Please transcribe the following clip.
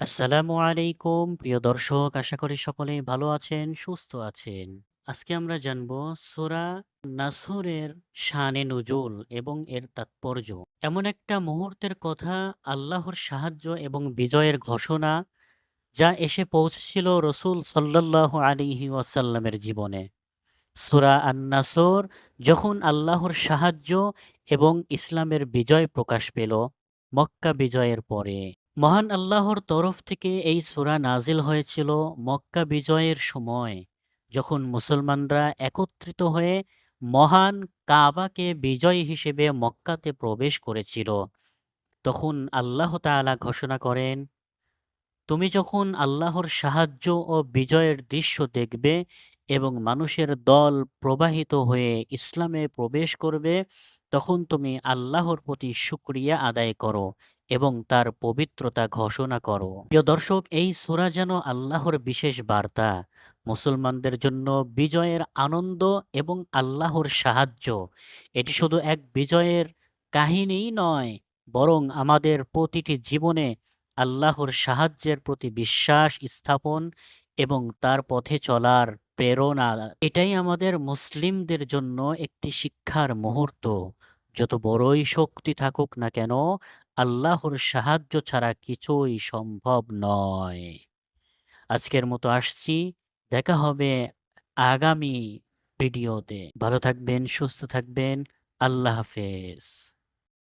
আসসালামু আলাইকুম, প্রিয় দর্শক। আশা করি সকলেই ভালো আছেন, সুস্থ আছেন। আজকে আমরা জানব সূরা নাসরের শানে নুজুল এবং এর তাৎপর্য। এমন একটা মুহূর্তের কথা, আল্লাহর সাহায্য এবং বিজয়ের ঘোষণা, যা এসে পৌঁছেছিল রসুল সাল্লাল্লাহু আলাইহি ওয়াসাল্লামের জীবনে। সূরা আন-নাসর যখন আল্লাহর সাহায্য এবং ইসলামের বিজয় প্রকাশ পেল, মক্কা বিজয়ের পরে। মহান আল্লাহর তরফ থেকে এই সূরা নাজিল হয়েছিল মক্কা বিজয়ের সময়, যখন মুসলমানরা একত্রিত হয়ে মহান কাবাকে বিজয় হিসেবে মক্কাতে প্রবেশ করেছিল। তখন আল্লাহ তাআলা ঘোষণা করেন, তুমি যখন আল্লাহর সাহায্য ও বিজয়ের দৃশ্য দেখবে এবং মানুষের দল প্রবাহিত হয়ে ইসলামে প্রবেশ করবে, তখন তুমি আল্লাহর প্রতি শুক্রিয়া আদায় করো এবং তার পবিত্রতা ঘোষণা করো। প্রিয় দর্শক, এই সূরা যেন আল্লাহর বিশেষ বার্তা। মুসলমানদের জন্য বিজয়ের আনন্দ এবং আল্লাহর সাহায্য। এটি শুধু এক বিজয়ের কাহিনীই নয়, বরং আমাদের প্রতিটি জীবনে আল্লাহর সাহায্যের প্রতি বিশ্বাস স্থাপন এবং তার পথে চলার প্রেরণা। এটাই আমাদের মুসলিমদের জন্য একটি শিক্ষার মুহূর্ত। যত বড়ই শক্তি থাকুক না কেন, আল্লাহর সাহায্য ছাড়া কিছুই সম্ভব নয়। আজকের মতো আসছি। দেখা হবে আগামী ভিডিওতে। ভালো থাকবেন, সুস্থ থাকবেন। আল্লাহ হাফেজ।